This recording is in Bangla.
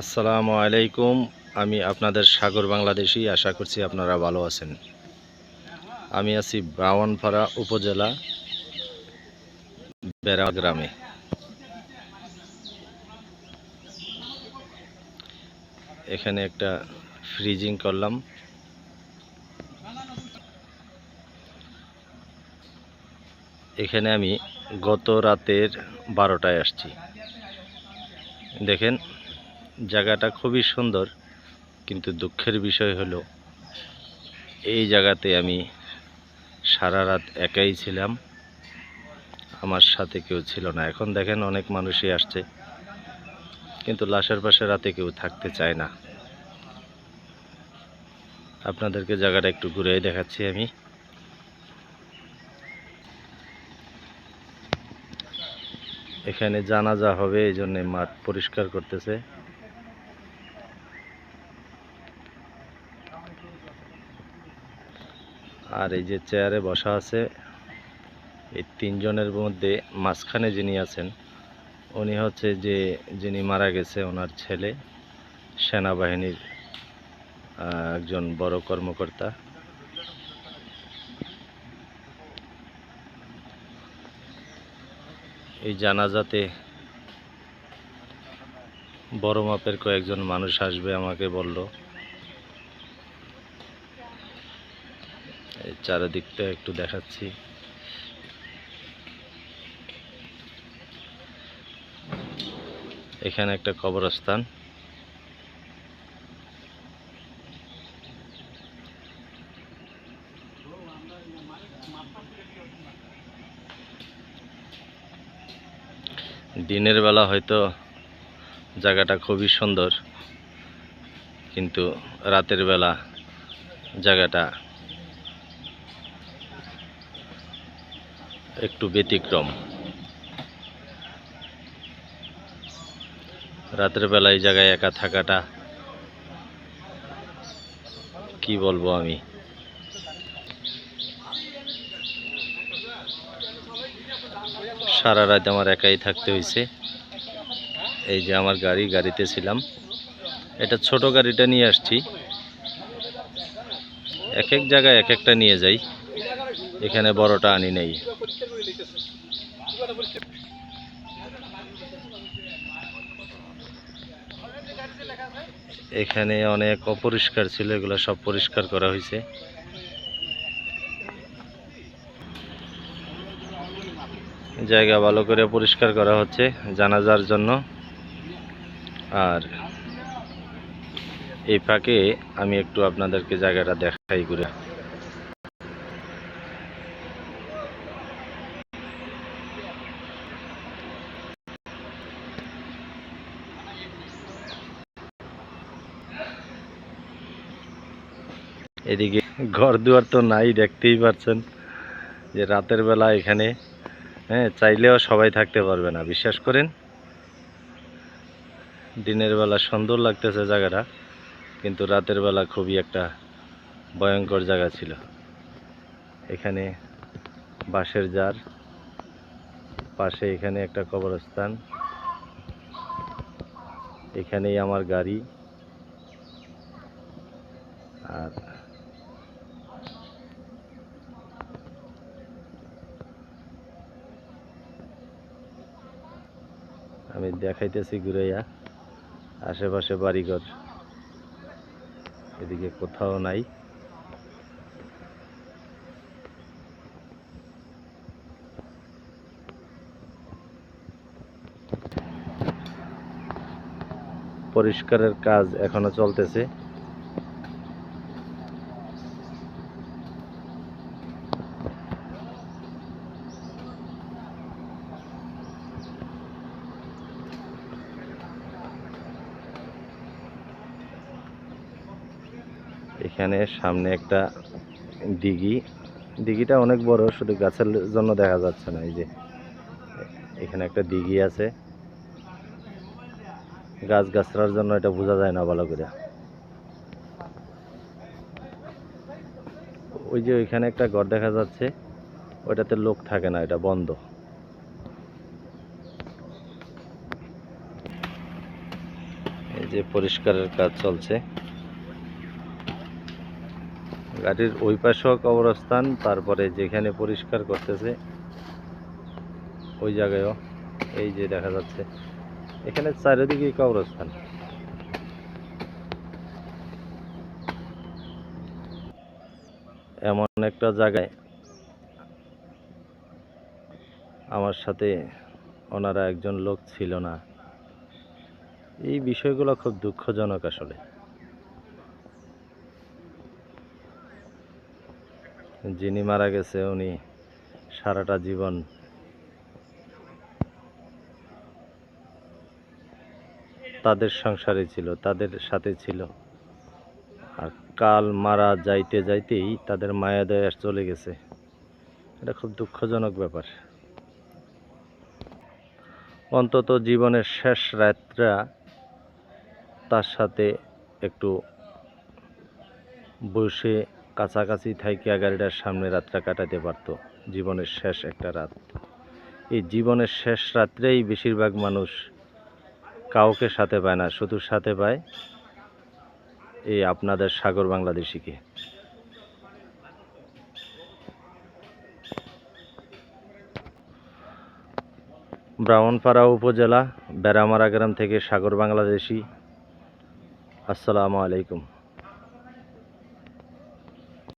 আসসালামু আলাইকুম। আমি আপনাদের সাগর বাংলাদেশি, আশা করছি আপনারা ভালো আছেন। আমি আছি ব্রাহ্মণপাড়া উপজেলা বেড়া গ্রামে। এখানে একটা ফ্রিজিং করলাম। এখানে আমি গত রাতের বারোটায় আসছি। দেখেন জায়গাটা খুবই সুন্দর, কিন্তু দুঃখের বিষয় হলো, এই জায়গাতে আমি সারা রাত একাই ছিলাম, আমার সাথে কেউ ছিল না। এখন দেখেন অনেক মানুষই আসছে, কিন্তু লাশের পাশে রাতে কেউ থাকতে চায় না। আপনাদেরকে জায়গাটা একটু ঘুরে দেখাচ্ছি আমি। এখানে জানাজা হবে, এই জন্যে মাঠ পরিষ্কার করতেছে। আর এই যে চেয়ারে বসা আছে, এই তিনজনের মধ্যে মাঝখানে যিনি আছেন, উনি হচ্ছে যে, যিনি মারা গেছে ওনার ছেলে, সেনাবাহিনীর একজন বড় কর্মকর্তা। এই জানাজাতে বড় মাপের কয়েকজন মানুষ আসবে আমাকে বলল। চারিদিকটা একটু দেখাচ্ছি। এখানে একটা কবরস্থান। দিনের বেলা হয়তো জায়গাটা খুবই সুন্দর, কিন্তু রাতের বেলা জায়গাটা একটু ব্যতিক্রম। রাতের বেলা এই জায়গায় একা থাকাটা কি বলব আমি? সারা রাত আমার একাই থাকতে হয়েছে এই যে আমার গাড়ি, গাড়িতে ছিলাম। এটা ছোট গাড়িটা নিয়ে আসছি। এক এক জায়গায় এক একটা নিয়ে যাই। এখানে বড়টা আনি নেই। এখানে অনেক অপরিষ্কার ছিল, এগুলো সব পরিষ্কার করা হয়েছে। জায়গা ভালো করে পরিষ্কার করা হচ্ছে জানাজার জন্য। আর এই ফাঁকে আমি একটু আপনাদেরকে জায়গাটা দেখাই ঘুরে। এদিকে ঘর দুয়ার তো নাই, দেখতেই পাচ্ছেন যে রাতের বেলা এখানে হ্যাঁ চাইলেও সবাই থাকতে পারবে না। বিশ্বাস করেন, দিনের বেলা সুন্দর লাগতেছে জায়গাটা, কিন্তু রাতের বেলা খুবই একটা ভয়ঙ্কর জায়গা ছিল। এখানে বাঁশের জার, পাশে এখানে একটা কবরস্থান, এখানেই আমার গাড়ি, আর আমি দেখাইতেছি ঘুরাইয়া। আশেপাশে বাড়িঘর। এদিকে কোথাও নাই। পরিষ্কারের কাজ এখনও চলতেছে। এখানে সামনে একটা দিঘি দিঘিটা অনেক বড়, শুধু গাছের জন্য দেখা যাচ্ছে না, এই যে এখানে একটা দিঘি আছে। গাছ গাছড়ার জন্য এটা বোঝা যায় না ভালো করে। ওই যে ওইখানে একটা ঘর দেখা যাচ্ছে, ওইটাতে লোক থাকে না, এটা বন্ধ। এই যে পরিষ্কারের কাজ চলছে। গাড়ির ওই পাশেও কবরস্থান তারপরে যেখানে পরিষ্কার করতেছে, ওই জায়গায়ও। এই যে দেখা যাচ্ছে, এখানে চারিদিকেই কবরস্থান এমন একটা জায়গায় আমার সাথে ওনারা একজন লোক ছিল না। এই বিষয়গুলো খুব দুঃখজনক আসলে। যিনি মারা গেছে, উনি সারাটা জীবন তাদের সংসারে ছিল, তাদের সাথে ছিল। আর কাল মারা যাইতে যাইতেই তাদের মায়া দয়া চলে গেছে। এটা খুব দুঃখজনক ব্যাপার। অন্তত জীবনের শেষ রাতটা তার সাথে একটু বসে কাছাকাছি থাইকিয়া গাড়িটার সামনে রাতটা কাটাতে পারতো। জীবনের শেষ একটা রাত। এই জীবনের শেষ রাত্রেই বেশিরভাগ মানুষ কাউকে সাথে পায় না, শুধু সাথে পায় এই আপনাদের সাগর বাংলাদেশিকে। ব্রাহ্মণপাড়া উপজেলা, বেড়ামারা গ্রাম থেকে সাগর বাংলাদেশি। আসসালামু আলাইকুম।